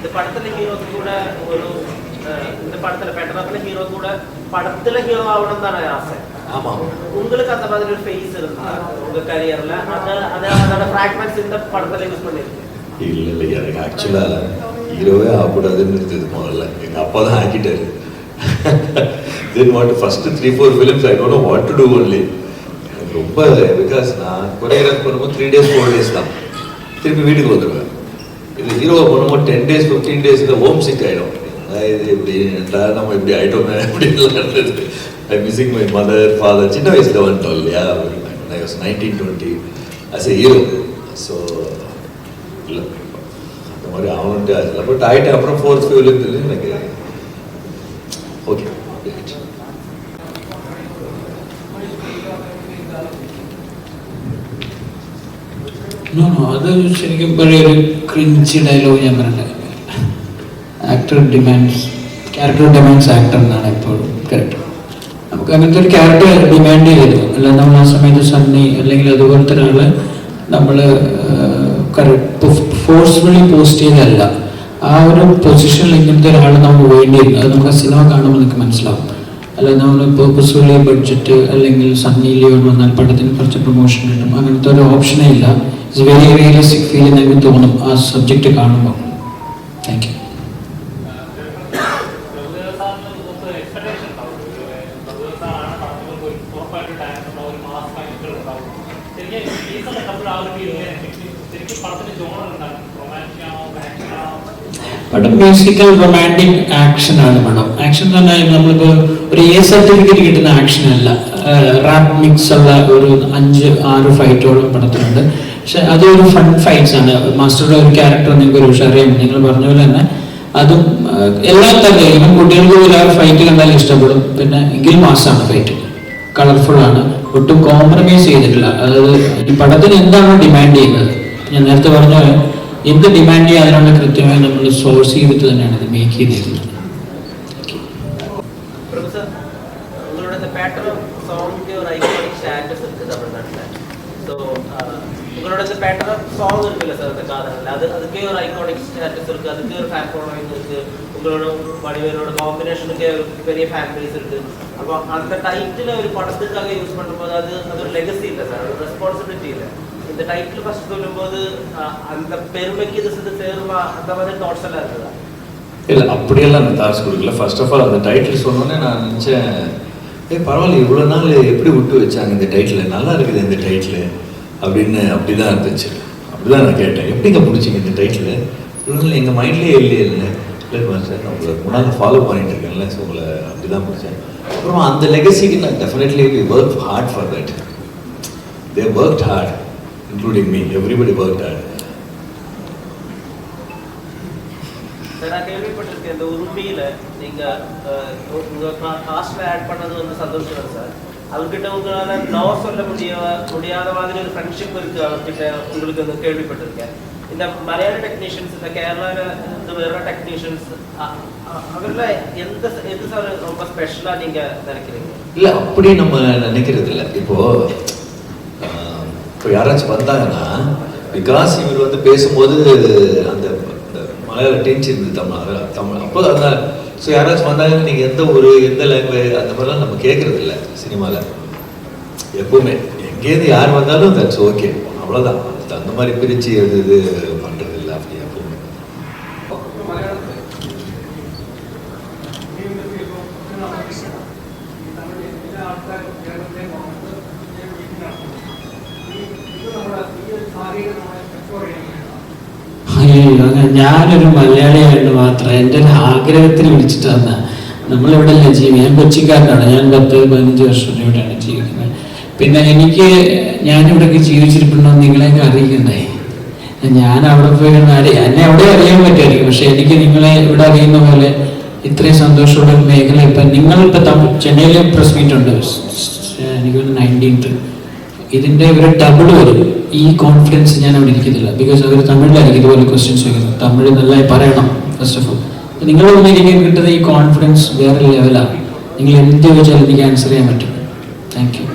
இந்த படத்துல ஹீரோக்கு கூட ஒரு இந்த படத்துல பெட்டரத்துல ஹீரோ கூட படத்துல ஹீரோ ஆகணும் தானே ஆசை. ஆமாம் உங்களுக்கு அந்த மாதிரி ஒரு ஃபேஸ் இருந்தா உங்க கரியர்ல அது அது அதோட ஃபிராக்மெண்ட்ஸ் இந்த படத்துல யூஸ் பண்ணிருக்கு இல்லை இல்லை எனக்கு ஆக்சுவலாக ஹீரோவே ஆகக்கூடாதுன்னு இருந்தது முதல்ல. எங்கள் அப்பா தான் ஆக்கிட்டாரு. Then what first three four films I don't what to do only எனக்கு ரொம்ப பிகாஸ் நான் கொரியோகிராஃப் பண்ணும்போது த்ரீ டேஸ் ஃபோர் டேஸ் தான். திருப்பி வீட்டுக்கு வந்துடுவேன் இது ஹீரோவை பண்ணும்போது டென் டேஸ் ஃபிஃப்டீன் டேஸில் ஹோம் சிக் ஆகிடும் இது இப்படி என்னடா நம்ம இப்படி ஆகிட்டோமே அப்படின்லாம் இருந்தது I missing my mother father சின்ன வயசில் வந்துட்டோம் இல்லையா? Nineteen twenty as a hero so இல்லை. அந்த மாதிரி அவனுட்டு அதில் பட் ஆகிட்டு அப்புறம் ஃபோர்த் ஃபியூலுக்கு எனக்கு. ஓகே അത് ശരിക്കും പഴയ ഒരു ക്രിഞ്ച് ഡയലോഗ് ഞാൻ പറഞ്ഞത് actor demands character demands actor എന്നാണ് എപ്പോഴും കറക്റ്റ് നമുക്ക് അങ്ങനത്തെ ഒരു ക്യാരക്ടർ ഡിമാൻഡ് ചെയ്തിരുന്നു അല്ല നമ്മൾ ആ സമയത്ത് സണ്ണി അല്ലെങ്കിൽ അതുപോലത്തെ ഒരാൾ നമ്മൾ ഫോഴ്സ്ഫുള്ളി പോസ്റ്റ് ചെയ്തല്ല ആ ഒരു പൊസിഷനിൽ ഇങ്ങനത്തെ ഒരാൾ നമുക്ക് വേണ്ടിയിരുന്നു അത് നമുക്ക് സിനിമ കാണുമ്പോൾ നമുക്ക് മനസ്സിലാവും. അല്ല നമ്മൾ പേർപ്പസ്ഫുള്ളി ബഡ്ജറ്റ് അല്ലെങ്കിൽ സണ്ണി ലീവ് വന്നാൽ പടത്തിന് കുറച്ച് പ്രൊമോഷൻ കിട്ടും. അങ്ങനത്തെ ഒരു ഓപ്ഷനേ ഇല്ല. ഇറ്റ്സ് വെരി റിയലിസ്റ്റിക് ഫീലിംഗ് എനിക്ക് തോന്നും ആ സബ്ജക്റ്റ് കാണുമ്പോൾ താങ്ക് യു പടം മ്യൂസിക്കൽ റൊമാന്റിക് ആക്ഷൻ ആണ് പടം ആക്ഷൻ എന്ന് പറഞ്ഞാൽ നമ്മളിപ്പോൾ ഒരു എ സർട്ടിഫിക്കറ്റ് കിട്ടുന്ന ആക്ഷൻ അല്ല. റാപ്പ് മിക്സ് ഉള്ള ഒരു അഞ്ച് ആറ് ഫൈറ്റോളം പടത്തിലുണ്ട്. പക്ഷെ അതൊരു ഫൺ ഫൈറ്റ്സ് ആണ്. മാസ്റ്ററുടെ ഒരു ക്യാരക്ടർ നിങ്ങൾക്ക് ഒരു ഉഷാറിയാണ് നിങ്ങൾ പറഞ്ഞ പോലെ തന്നെ അതും എല്ലാം തന്നെ ഇവൻ കുട്ടികൾക്ക് എല്ലാവരും ഫൈറ്റ് കണ്ടാലും ഇഷ്ടപ്പെടും. പിന്നെ എങ്കിൽ മാസ്റ്റാണ് ഫൈറ്റ് കളർഫുൾ ആണ്. ഒട്ടും കോംപ്രമൈസ് ചെയ്തിട്ടില്ല. അതായത് ഈ പടത്തിന് എന്താണോ ഡിമാൻഡ് ചെയ്യുന്നത്? ഞാൻ നേരത്തെ പറഞ്ഞ പോലെ എന്ത് ഡിമാൻഡ് ചെയ്യുക അതിനുള്ള കൃത്യമായി നമ്മൾ സോഴ്സ് ചെയ്തിട്ട് തന്നെയാണ് ഇത് മേക്ക് ചെയ്തിരുന്നത് പാറ്റേൺ സ്റ്റാറ്റസ് ഉണ്ട് ஸோ uh, உங்களோட இந்த பேட்டர்ன் சாங் இருக்குல்ல சார் அந்த காதலில்? அது அதுக்கே ஒரு ஐகானிக் ஸ்டேட்டஸ் இருக்கு அதுக்கே ஒரு ஃபேன் ஃபாலோவிங் இருக்கு உங்களோட வடிவேலோட காம்பினேஷனுக்கே ஒரு பெரிய ஃபேன் பேஸ் இருக்கு. அப்போ அந்த டைட்டில் ஒரு படத்துக்காக யூஸ் பண்ணும்போது அது அது ஒரு லெகசி இல்லை சார் ஒரு ரெஸ்பான்சிபிலிட்டி இல்லை. இந்த டைட்டில் ஃபர்ஸ்ட் சொல்லும்போது அந்த பெருமைக்கு இது சேர்ந்து சேருமா? அந்த மாதிரி தாட்ஸ் எல்லாம் இருக்குதா? இல்லை அப்படியெல்லாம் அந்த தாட்ஸ் கொடுக்கல. ஃபர்ஸ்ட் ஆஃப் ஆல் அந்த டைட்டில் சொன்னோன்னே நான் நினச்சேன் ஏ பரவாயில்ல இவ்வளோ நாள் எப்படி விட்டு வச்சாங்க இந்த டைட்டில் நல்லா இருக்குது இந்த டைட்டில் அப்படின்னு அப்படி தான் இருந்துச்சு. அப்படி தான் நான் கேட்டேன். எப்படிங்க பிடிச்சிங்க இந்த டைட்டில் இவ்வளோ எங்கள் மைண்ட்லேயே இல்லையே இல்லை இல்லை சார் நான் உங்களை முன்னால் ஃபாலோ பண்ணிட்டு இருக்கேன்ல ஸோ உங்களை அப்படி தான் பிடிச்சேன் அப்புறம் அந்த லெகசிக்கு நான் definitely we work hard for that they work hard including me everybody work hard நான் கேள்விப்பட்டிருக்கேன் இந்த உரிமையில நீங்க உங்க காஸ்ட்ல ஆட் பண்ணது வந்து சந்தோஷம் தான் சார். அவர்கிட்ட உங்களால நோ சொல்ல முடிய முடியாத மாதிரி ஒரு ஃப்ரெண்ட்ஷிப் இருக்கு அவர்கிட்ட உங்களுக்கு வந்து கேள்விப்பட்டிருக்கேன். இந்த மலையாள டெக்னீஷியன்ஸ் இந்த கேரளால இந்த வேற டெக்னீஷியன்ஸ் அவர்ல எந்த எது சார் ரொம்ப ஸ்பெஷலா நீங்க நினைக்கிறீங்க? இல்லை அப்படி நம்ம நினைக்கிறது இல்லை. இப்போ ஆஹ், இப்போ யாராச்சும் வந்தாங்கன்னா பிகாஸ் இவர் வந்து பேசும்போது அந்த மேலே டென்ஷன் இருக்குது தமிழ் தமிழ். அப்போ அதனால் ஸோ யாராச்சும் வந்தாங்கன்னா நீங்கள் எந்த ஒரு எந்த லாங்குவேஜ் அந்த மாதிரிலாம் நம்ம கேட்குறது இல்லை சினிமாவில் எப்பவுமே. எங்கேருந்து யார் வந்தாலும் தட்ஸ் ஓகே அவ்வளோதான் அந்த மாதிரி பிரித்து எது இது பண்ணுறது இல்லை அப்படி எப்பவுமே. சாரி ഞാനൊരു മലയാളിയായിട്ട് മാത്രം എന്റെ ഒരു ആഗ്രഹത്തിന് വിളിച്ചിട്ട് വന്ന നമ്മളിവിടെ അല്ല ജീവി ഞാൻ കൊച്ചിക്കാരനാണ്. ഞാൻ പത്ത് പതിനഞ്ച് വർഷം ഇവിടെയാണ് ജീവിക്കുന്നത്. പിന്നെ എനിക്ക് ഞാനിവിടെയൊക്കെ ജീവിച്ചിരിപ്പുണ്ടോ നിങ്ങളെയൊക്കെ അറിയിക്കണ്ടേ? ഞാൻ അവിടെ പോയി അറിയാം എന്നെ അവിടെ അറിയാൻ പറ്റുമായിരിക്കും. പക്ഷെ എനിക്ക് നിങ്ങളെ ഇവിടെ അറിയുന്ന പോലെ ഇത്രയും സന്തോഷമുള്ള ഒരു മേഖല ഇപ്പം നിങ്ങളിപ്പോൾ തമിഴ് ചെന്നൈയിൽ പ്രസ് മീറ്റ് ഉണ്ട്. എനിക്ക് നയന്റീൻത്ത് ഇതിന്റെ ഒരു ഡബിൾ വരും. ഈ കോൺഫിഡൻസ് ഞാൻ അവിടെ ഇരിക്കുന്നില്ല. ബിക്കോസ് അവർ തമിഴിലായിരിക്കും ഇതുപോലെ ക്വസ്റ്റ്യൻസ് ചോദിക്കുന്നത്. തമിഴ് നല്ലതായി പറയണം ഫസ്റ്റ് ഓഫ് ഓൾ നിങ്ങൾ വന്നിരിക്കാൻ കിട്ടുന്ന ഈ കോൺഫിഡൻസ് വേറെ ലെവലാണ് നിങ്ങൾ എന്ത് ചോദിച്ചാലും എനിക്ക് ആൻസർ ചെയ്യാൻ പറ്റും. Thank you